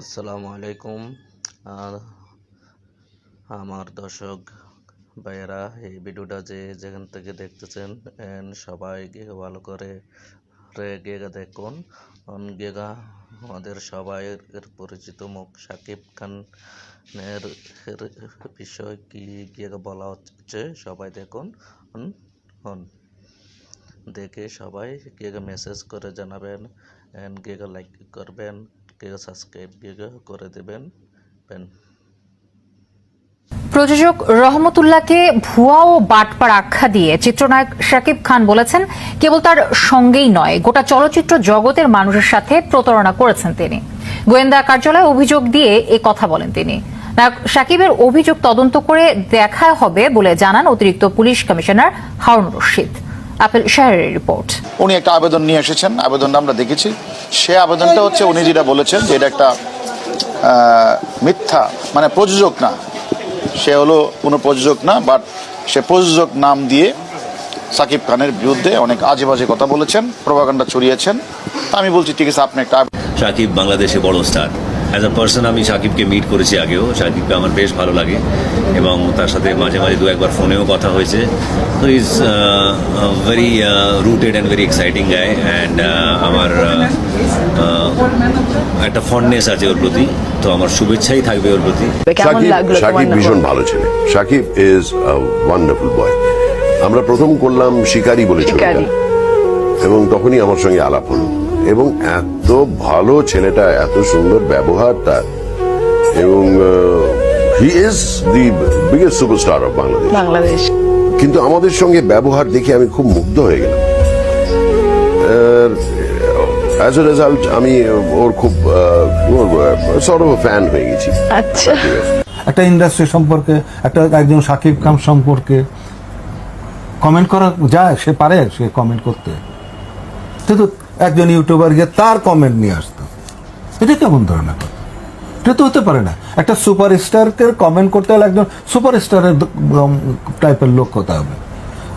আসসালামু আলাইকুম। আমার দর্শক ভাইয়েরা, এই ভিডিওটা যে যেখান থেকে দেখতেছেন সবাই গিয়ে ভালো করে গিয়ে দেখুন। গেগা, আমাদের সবাই পরিচিত মুখ সাকিব খানের বিষয় কি গিয়ে বলা হচ্ছে, সবাই দেখুন। দেখে সবাই গিয়ে মেসেজ করে জানাবেন গিয়ে লাইক করবেন। গিয়ে সাবস্ক্রাইব করে দেবেন। প্রযোজক রহমতুল্লাহকে ভুয়া ও বাটপার আখ্যা দিয়ে চিত্রনায়ক শাকিব খান বলেছেন, কেবল তার সঙ্গেই নয়, গোটা চলচ্চিত্র জগতের মানুষের সাথে প্রতারণা করেছেন তিনি। গোয়েন্দা কার্যালয়ে অভিযোগ দিয়ে এ কথা বলেন তিনি। নায়ক শাকিবের অভিযোগ তদন্ত করে দেখা হবে বলে জানান অতিরিক্ত পুলিশ কমিশনার হারুন রশিদ। আপেল শাহরের রিপোর্ট উনি একটা আবেদন নিয়ে এসেছেন আবেদনটা আমরা দেখেছি। সে আবেদনটা হচ্ছে উনি যেটা বলেছেন যে এটা একটা মিথ্যা মানে প্রযোজক না। সে হলো কোনো প্রযোজক না বাট সে প্রযোজক নাম দিয়ে সাকিব খানের বিরুদ্ধে অনেক আজে বাজে কথা বলেছেন প্রভাকাণ্ডা ছড়িয়েছেন। তা আমি বলছি ঠিক আছে আপনি একটা সাকিব বাংলাদেশে বড় স্টার অ্যাজ আ পার্সন আমি সাকিবকে মিট করেছি আগেও। সাকিবকে আমার বেশ ভালো লাগে এবং তার সাথে মাঝে মাঝে দু একবার ফোনেও কথা হয়েছে। তো is very rooted and very exciting guy and আমার uh, uh, একটা ফন্ডনেস আছে ওর প্রতি। তো আমার শুভেচ্ছাই থাকবে ওর প্রতি। সাকিব ভীষণ ভালো ছেলে। সাকিব ইজ ওয়ান্ডারফুল বয় আমরা প্রথম করলাম শিকারি বলে ছবিটা। এবং তখনই আমার সঙ্গে আলাপ হলো। এবং এত ভালো ছেলেটা এত সুন্দর ব্যবহার তার। এবং he is the biggest superstar of Bangladesh Bangladesh. কিন্তু আমাদের সঙ্গে ব্যবহার দেখে আমি খুব মুগ্ধ হয়ে গেলাম। অ্যাজ এ রেজাল্ট আমি ওর খুব সর্ব ফ্যান হয়ে গেছি। আচ্ছা। একটা ইন্ডাস্ট্রি সম্পর্কে একটা একজন সাকিব খান সম্পর্কে কমেন্ট করা যায় সে পারে সে কমেন্ট করতে। কিন্তু একজন ইউটিউবার গিয়ে তার কমেন্ট নিয়ে আসতো। এটা কেমন ধরনের কথা এটা তো হতে পারে না। একটা সুপার সুপারস্টারকে কমেন্ট করতে হলে একজন সুপারস্টারের টাইপের লোক হতে হবে।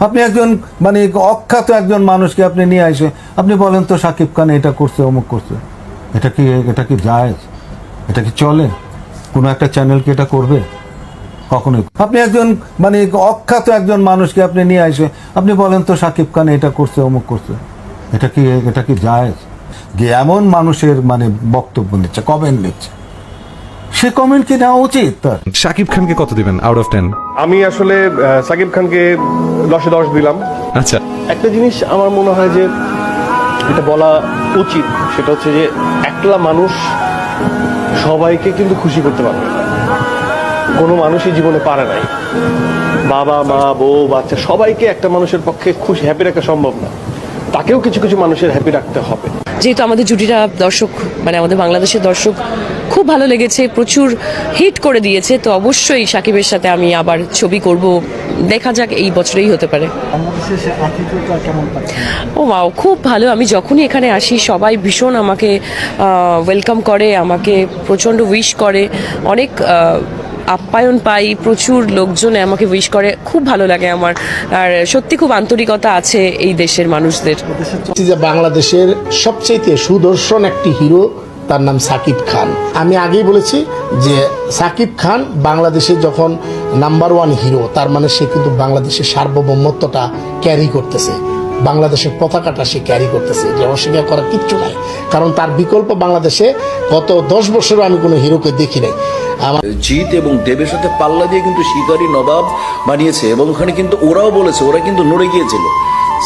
আপনি একজন মানে অখ্যাত একজন মানুষকে আপনি নিয়ে আসে আপনি বলেন তো সাকিব খান এটা করছে, অমুক করছে। এটা কি এটা কি যায়? এটা কি চলে? কোনো একটা চ্যানেল কি এটা করবে? কখনোই আপনি একজন মানে অখ্যাত একজন মানুষকে আপনি নিয়ে আসে আপনি বলেন তো সাকিব খান এটা করছে, অমুক করছে। এটা কি এটা কি যায়? যে এমন মানুষের মানে বক্তব্য নিচ্ছে কমেন্ট নিচ্ছে। সে কমেন্ট কি নেওয়া উচিত? তার শাকিব খানকে কত দিবেন আউট অফ টেন আমি আসলে সাকিব খানকে দশে দশ দিলাম। আচ্ছা। একটা জিনিস আমার মনে হয় যে এটা বলা উচিত সেটা হচ্ছে যে একলা মানুষ সবাইকে কিন্তু খুশি করতে পারবে না। কোনো মানুষই জীবনে পারে নাই। বাবা মা বউ বাচ্চা সবাইকে একটা মানুষের পক্ষে খুশি হ্যাপি রাখা সম্ভব না। তাকেও কিছু কিছু মানুষের হ্যাপি রাখতে হবে। যেহেতু আমাদের জুটিটা দর্শক মানে আমাদের বাংলাদেশের দর্শক, খুব ভালো লেগেছে, প্রচুর হিট করে দিয়েছে, তো অবশ্যই সাকিবের সাথে আমি আবার ছবি করব। দেখা যাক, এই বছরেই হতে পারে। ও মাও খুব ভালো। আমি যখনই এখানে আসি, সবাই ভীষণ আমাকে ওয়েলকাম করে, আমাকে প্রচণ্ড উইশ করে। অনেক আপ্যায়ন পাই, প্রচুর লোকজন আমাকে উইশ করে। খুব ভালো লাগে আমার। আর সত্যি খুব আন্তরিকতা আছে এই দেশের মানুষদের। যে বাংলাদেশের সবচেয়ে সুদর্শন একটি হিরো তার নাম সাকিব খান। আমি আগেই বলেছি যে সাকিব খান বাংলাদেশে যখন নাম্বার ওয়ান হিরো তার মানে সে কিন্তু বাংলাদেশের সার্বভৌমত্বটা ক্যারি করতেছে। বাংলাদেশের পতাকাটা সে ক্যারি করতেছে। এটা অস্বীকার করার কিচ্ছু নাই। কারণ তার বিকল্প বাংলাদেশে গত দশ বছরও আমি কোনো হিরোকে দেখি নাই। জিৎ এবং দেবের সাথে পাল্লা দিয়ে কিন্তু শিকারি নবাব বানিয়েছে এবং ওখানে কিন্তু ওরাও বলেছে, ওরা কিন্তু নড়ে গিয়েছিল।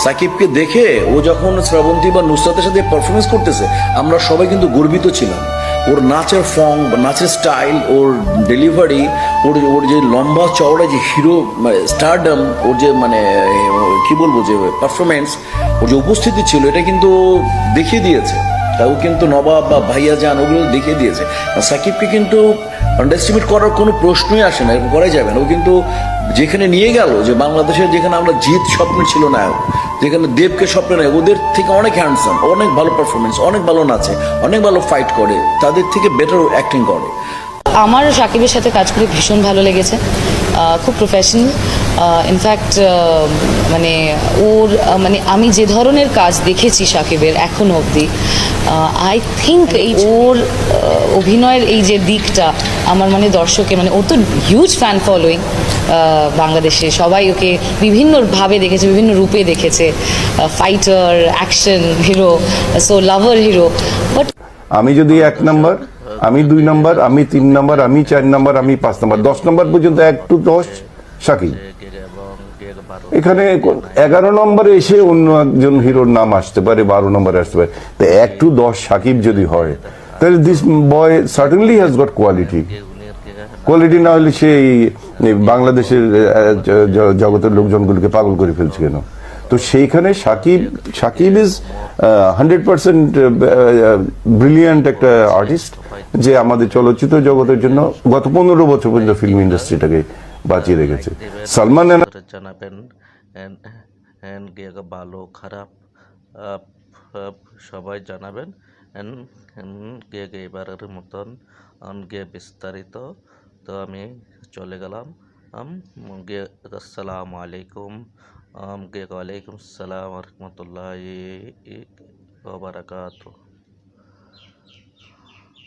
সাকিবকে দেখে ও যখন শ্রাবন্তী বা নুসরাতের সাথে পারফরমেন্স করতেছে, আমরা সবাই কিন্তু গর্বিত ছিলাম। ওর নাচের ফর্ম বা নাচের স্টাইল ওর ডেলিভারি ওর ওর যে লম্বা চওড়া যে হিরো স্টারডম ওর যে মানে কি বলব যে পারফরমেন্স ওর যে উপস্থিতি ছিল, এটা কিন্তু দেখিয়ে দিয়েছে। তাও কিন্তু নবাব বা ভাইয়া যান ওগুলো দেখিয়ে দিয়েছে। সাকিবকে কিন্তু আন্ডারস্টিমেট করার কোনো প্রশ্নই আসে না, এরকম করাই যাবে না। ও কিন্তু যেখানে নিয়ে গেল, যে বাংলাদেশের যেখানে আমরা জিত স্বপ্ন ছিল না, যেখানে দেবকে স্বপ্ন নেয় ওদের থেকে অনেক হ্যান্ডসাম অনেক ভালো পারফরমেন্স অনেক ভালো নাচে, অনেক ভালো ফাইট করে, তাদের থেকে বেটার অ্যাক্টিং করে। আমার সাকিবের সাথে কাজ করে ভীষণ ভালো লেগেছে। খুব প্রফেশনাল ইনফ্যাক্ট মানে ওর মানে আমি যে ধরনের কাজ দেখেছি সাকিবের এখনও অবধি আই থিঙ্ক এই ওর অভিনয়ের এই যে দিকটা আমার মানে দর্শকে মানে ওর তো হিউজ ফ্যান ফলোয়িং বাংলাদেশে। সবাই ওকে বিভিন্নভাবে দেখেছে বিভিন্ন রূপে দেখেছে। Fighter action hero so lover hero but আমি যদি এক নাম্বার আমি দুই নম্বর, আমি তিন নাম্বার, আমি চার নাম্বার, আমি পাঁচ নাম্বার। দশ নম্বর পর্যন্ত এক টু দশ সাকিব এখানে এগারো নম্বরে এসে অন্য একজন হিরোর নাম আসতে পারে, বারো নম্বরে আসতে পারে। তো এক টু দশ সাকিব যদি হয়, তাহলে this boy certainly has got quality quality না হলে সে এই এই বাংলাদেশের জগতের লোকজনগুলোকে পাগল করে ফেলছে কেন? তো সেইখানে Shakib Shakib is hundred percent brilliant একটা আর্টিস্ট যে আমাদের চলচ্চিত্র জগতের জন্য গত পনেরো বছর পর্যন্ত ফিল্ম ইন্ডাস্ট্রিটাকে বাঁচিয়ে রেখেছে। সালমান জানাবেন ভালো খারাপ সবাই জানাবেন। এবারের মতন আম, গে বিস্তারিত। তো আমি চলে গেলাম। আসসালামু আলাইকুম। عام کے وعلیکم السلام ورحمۃ اللہ وبرکاتہ۔